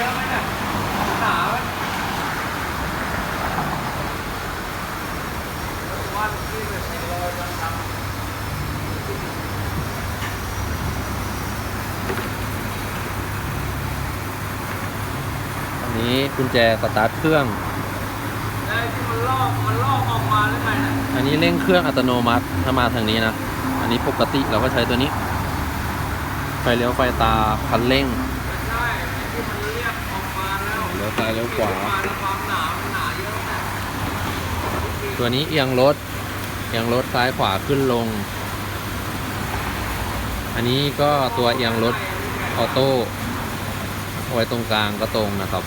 เยอะไหมเนี่ยหนาไหมว่าที่แบบเห็นรอยดำอันนี้กุญแจสตาร์ทเครื่องๆได้ที่มันลอกมันลอกออกมาหรือไงเนี่ยอันนี้เร่งเครื่องอัตโนมัติถ้ามาทางนี้นะ อันนี้ปกติเราก็ใช้ตัวนี้ ไฟเลี้ยวไฟตาคันเร่ง ยวซ้ายเลี้ยวขวา ตัวนี้เอียงรถเอียงรถซ้ายขวาขึ้นลง อันนี้ก็ตัวเอียงรถออโต้ไว้ตรงกลางก็ตรงนะครับ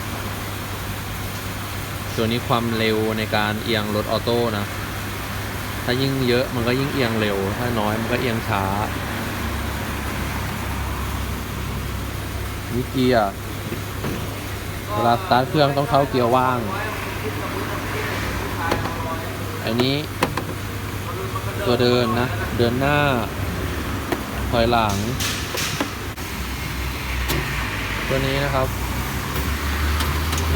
ตัวนี้ความเร็วในการเอียงรถออโต้นะ ถ้ายิ่งเยอะมันก็ยิ่งเอียงเร็ว ถ้าน้อยมันก็เอียงช้านี่เกียร์ เวลาสตาร์ทเครื่องต้องเข้าเกียร์ว่าง อันนี้ตัวเดินนะ เดินหน้า ถอยหลัง ตัวนี้นะครับ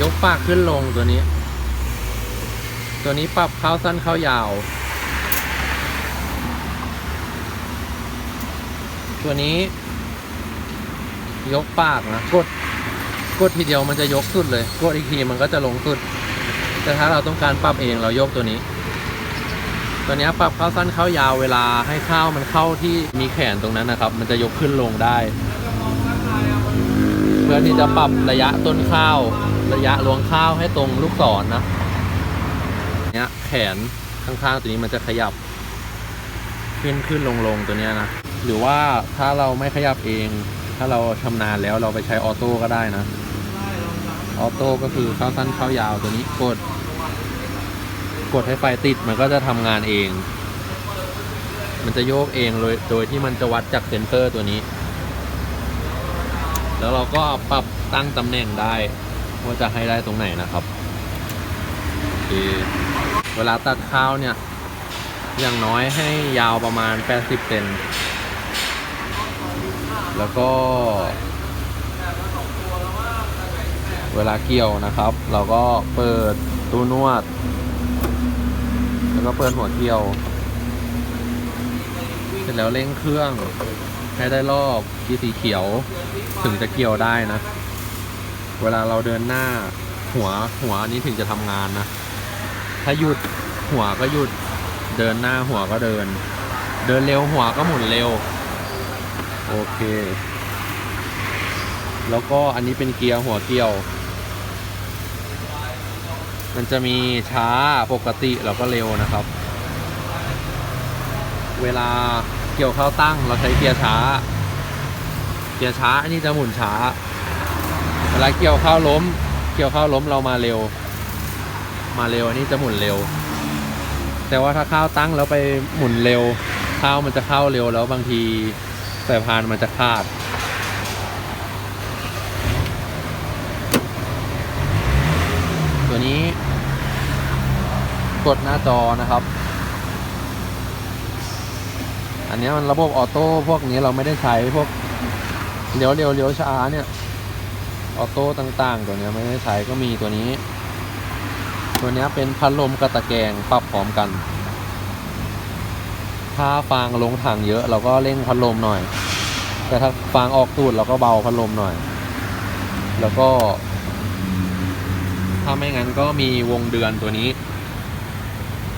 ยกปากขึ้นลงตัวนี้ ตัวนี้ปรับเข้าสั้นเข้ายาว ตัวนี้ ยกปากนะ กด กดทีเดียวมันจะยกสุดเลย กดอีกทีมันก็จะลงสุด แต่ถ้าเราต้องการปรับเองเรายกตัวนี้ ตัวนี้ปรับเข้าสั้นเข้ายาวเวลาให้ข้าวมันเข้าที่มีแขนตรงนั้นนะครับ มันจะยกขึ้นลงได้ เพื่อที่จะปรับระยะต้นข้าว ระยะรวงข้าวให้ตรงลูกศรนะเนี้ยแขนข้างๆตัวนี้มันจะขยับ ขึ้นขึ้นลงลงตัวเนี้ยนะหรือว่าถ้าเราไม่ขยับเอง ถ้าเราชำนาญแล้วเราไปใช้ออโต้ก็ได้นะ ออโต้ก็คือเข้าสั้นเข้ายาวตัวนี้กด กดให้ไฟติดมันก็จะทำงานเอง มันจะโยกเองโดยโดยที่มันจะวัดจากเซนเซอร์ตัวนี้ แล้วเราก็ปรับตั้งตำแหน่งได้ว่าจะให้ได้ตรงไหนนะครับโอเคเวลาตัดข้าวเนี่ย อย่างน้อยให้ยาวประมาณ 80เซนแล้วก็ เวลาเกี่ยวนะครับ เราก็เปิดตู้นวด แล้วก็เปิดหัวเกี่ยว เสร็จแล้วเร่งเครื่องให้ได้รอบที่สีเขียว ถึงจะเกี่ยวได้นะ เวลาเราเดินหน้าหัวหัวนนี้ถึงจะทำงานนะ ถ้าหยุดหัวก็หยุดเดินหน้าหัวก็เดิน เดินเร็วหัวก็หมุนเร็ว โอเค แล้วก็อันนี้เป็นเกียร์หัวเกี่ยว มันจะมีช้าปกติแล้วก็เร็วนะครับ เวลาเกี่ยวเข้าตั้งเราใช้เกียร์ช้า เกียร์ช้าอันนี้จะหมุนช้า เวลาเกี่ยวเข้าล้ม เกี่ยวเข้าล้มเรามาเร็ว มาเร็วอันนี้จะหมุนเร็ว แต่ว่าถ้าข้าวตั้งแล้วไปหมุนเร็วข้าวมันจะเข้าเร็วแล้วบางทีสายพานมันจะขาดตัวนี้ กดหน้าจอนะครับ อันนี้มันระบบออโต้พวกนี้เราไม่ได้ใช้พวกเลี้ยวเร็วเลี้ยวช้าเนี่ยออโต้ต่างๆ ตัวเนี้ยไม่ได้ใช้ก็มีตัวนี้ ตัวนี้เป็นพัดลมกระตะแกงปรับพร้อมกัน ถ้าฟางลงถังเยอะเราก็เร่งพัดลมหน่อย แต่ถ้าฟางออกตูดเราก็เบาพัดลมหน่อย แล้วก็ ถ้าไม่งั้นก็มีวงเดือนตัวนี้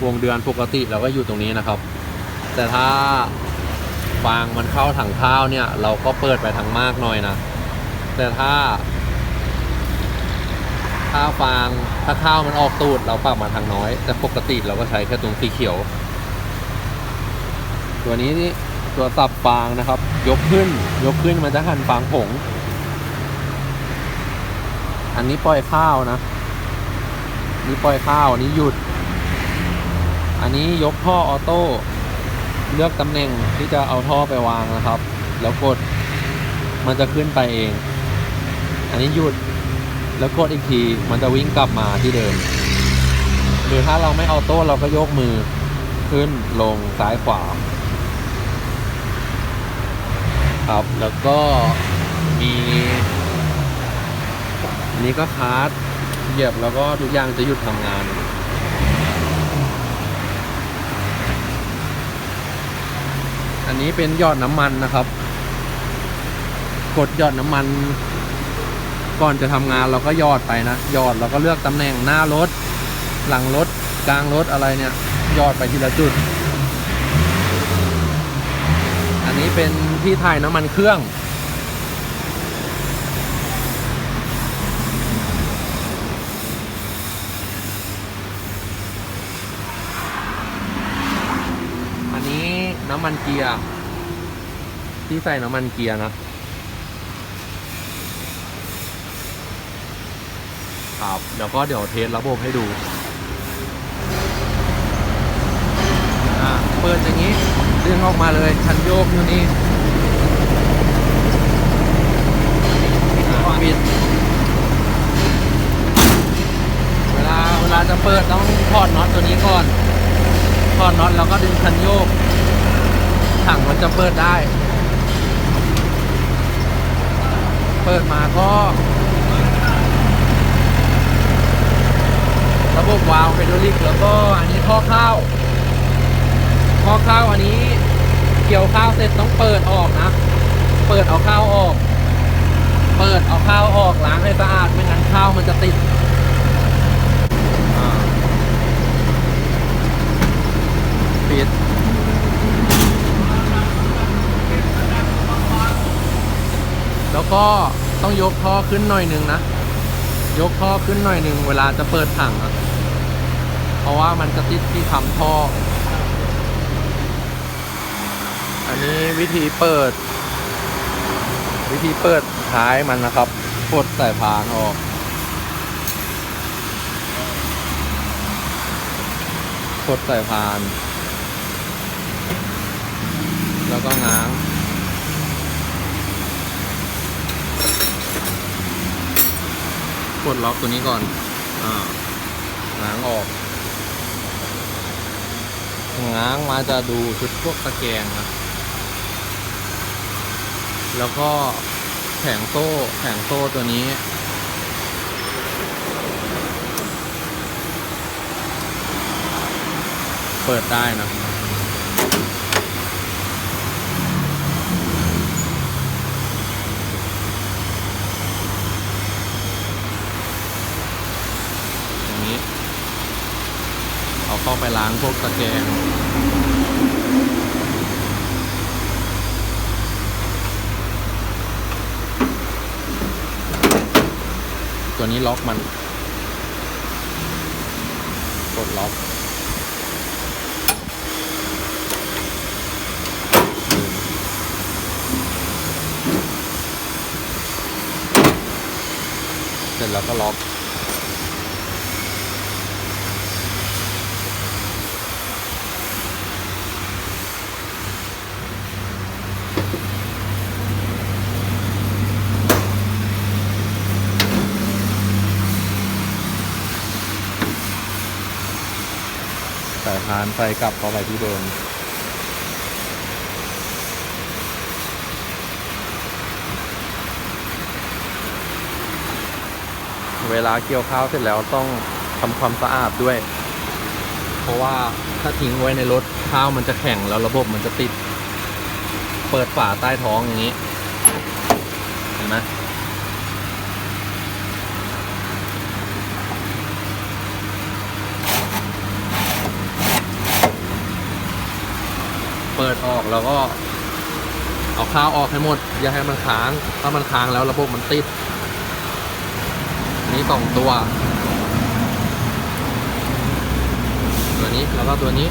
วงเดือนปกติเราก็อยู่ตรงนี้นะครับ แต่ถ้าฟางมันเข้าถังข้าวเนี่ย เราก็เปิดไปทางมากหน่อยนะ แต่ถ้า ถ้าฟางถ้าข้าวมันออกตูดเราปรับมาทางน้อย แต่ปกติเราก็ใช้แค่ตรงสีเขียว ตัวนี้นี่ตัวสับฟางนะครับ ยกขึ้น ยกขึ้นมันจะหั่นฟางผง อันนี้ปล่อยข้าวนะ นี่ปล่อยข้าวนนี้หยุด อันนี้ยกท่อออโต้เลือกตำแหน่งที่จะเอาท่อไปวางนะครับ แล้วกดมันจะขึ้นไปเอง อันนี้หยุดแล้วกดอีกทีมันจะวิ่งกลับมาที่เดิม หรือถ้าเราไม่ออโต้เราก็ยกมือขึ้นลงซ้ายขวาครับแล้วก็มีอันนี้ก็คาร์ดเหยียบแล้วก็ทุกอย่างจะหยุดทำงาน อันนี้เป็นยอดน้ำมันนะครับ กดยอดน้ำมัน ก่อนจะทำงานเราก็ยอดไปนะยอดเราก็เลือกตำแหน่งหน้ารถ หลังรถกลางรถอะไรเนี่ย ยอดไปทีละจุด อันนี้เป็นที่ถ่ายน้ำมันเครื่อง อันนี้น้ำมันเกียร์ ที่ใส่น้ำมันเกียร์นะครับแล้วก็เดี๋ยวเทสระบบให้ดู อ่า เปิดอย่างนี้ดึงออกมาเลยคันโยกอยู่นี่ปิด เวลาเวลาจะเปิดต้องถอดน็อตตัวนี้ก่อนถอดน็อตแล้วก็ดึงคันโยก ถังมันจะเปิดได้ เปิดมาก็ ระบบวาล์วไฮดรอลิกแล้วก็อันนี้ท่อข้าวท่อข้าวอันนี้เกี่ยวข้าวเสร็จต้องเปิดออกนะ เปิดเอาข้าวออก เปิดเอาข้าวออกล้างให้สะอาดไม่งั้นข้าวมันจะติดปิด แล้วก็ต้องยกท่อขึ้นหน่อยนึงนะ ยกท่อขึ้นหน่อยนึงเวลาจะเปิดถังอะเพราะว่ามันจะติดที่คำท่อ อันนี้วิธีเปิด วิธีเปิดท้ายมันนะครับกดสายพานออกกดสายพาน แล้วก็ง้าง กดล็อกตัวนี้ก่อนอ่าง้างออก ง้างมาจะดูชุดพวกตะแกรงนะแล้วก็แผงโซ่แผงโซ่ตัวนี้ เปิดได้นะ อย่างนี้ เอาเข้าไปล้างพวกตะแกรงตัวนี้ล็อกมัน กดล็อกเสร็จแล้วก็ล็อก สายพานใส่กลับเข้าไปที่เดิมเวลาเกี่ยวข้าวเสร็จแล้วต้องทำความสะอาดด้วย เพราะว่าถ้าทิ้งไว้ในรถข้าวมันจะแข็งแล้วระบบมันจะติด เปิดฝาใต้ท้องอย่างนี้ เห็นไหม เปิดออกแล้วก็ เอาข้าวออกให้หมด อย่าให้มันค้าง ถ้ามันค้างแล้วระบบมันติด นี่สองตัว ตัวนี้แล้วก็ตัวนี้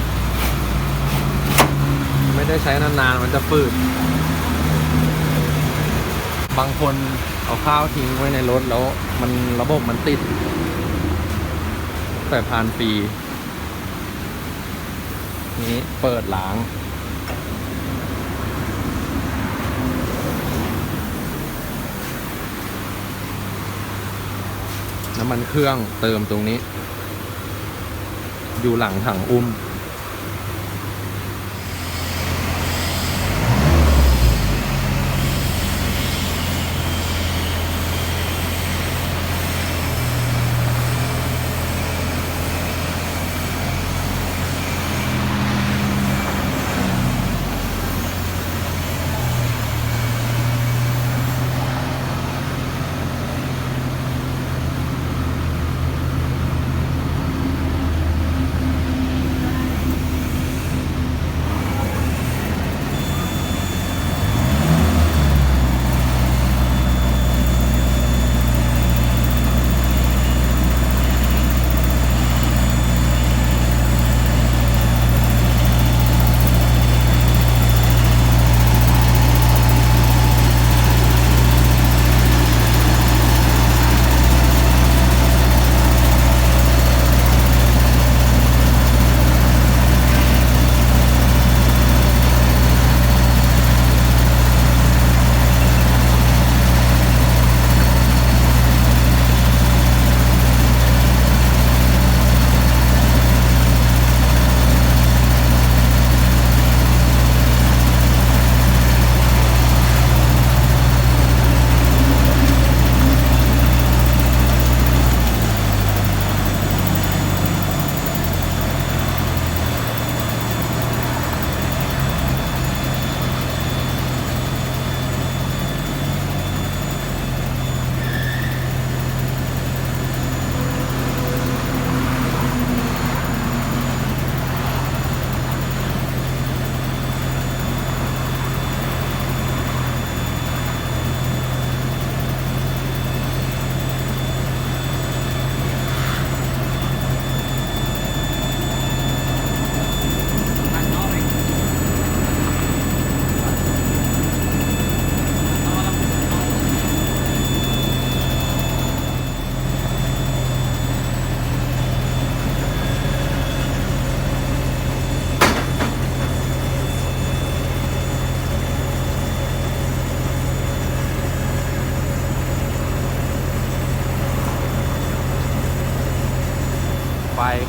ไม่ได้ใช้นานๆมันจะฝืดบางคนเอาข้าวทิ้งไว้ในรถแล้วมันระบบมันติด แต่ผ่านฟรีนี้เปิดล้าง น้ำมันเครื่องเติมตรงนี้ อยู่หลังถังอุ้ม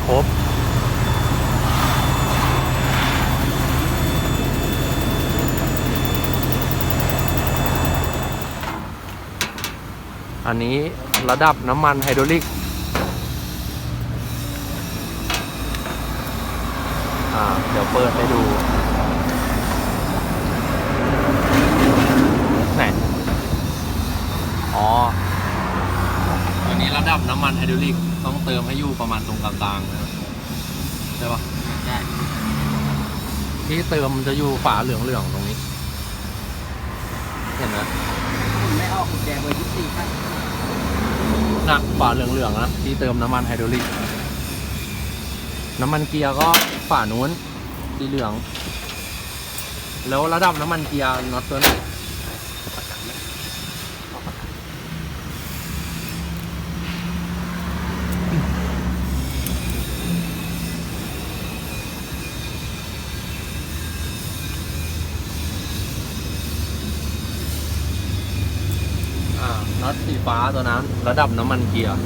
ครบ อันนี้ระดับน้ำมันไฮดรอลิกเดี๋ยวเปิดให้ดู ไหน อ๋อ ตัวนี้ระดับน้ำมันไฮดรอลิกต้องเติมให้อยู่ประมาณตรงกลางๆนะครับใช่ปะใช่ที่เติมมันจะอยู่ฝาเหลืองๆตรงนี้ เห็นไหมผมไม่ออกกุญแจเบอร์ยี่สิบสี่ครับหนักฝาเหลืองๆนะที่เติมน้ำมันไฮดรอลิก น้ำมันเกียร์ก็ฝานู้นสีเหลือง แล้วระดับน้ำมันเกียร์น็อตตัวไหนอ่าน็อตสีฟ้า ตัวนั้น ระดับน้ำมันเกียร์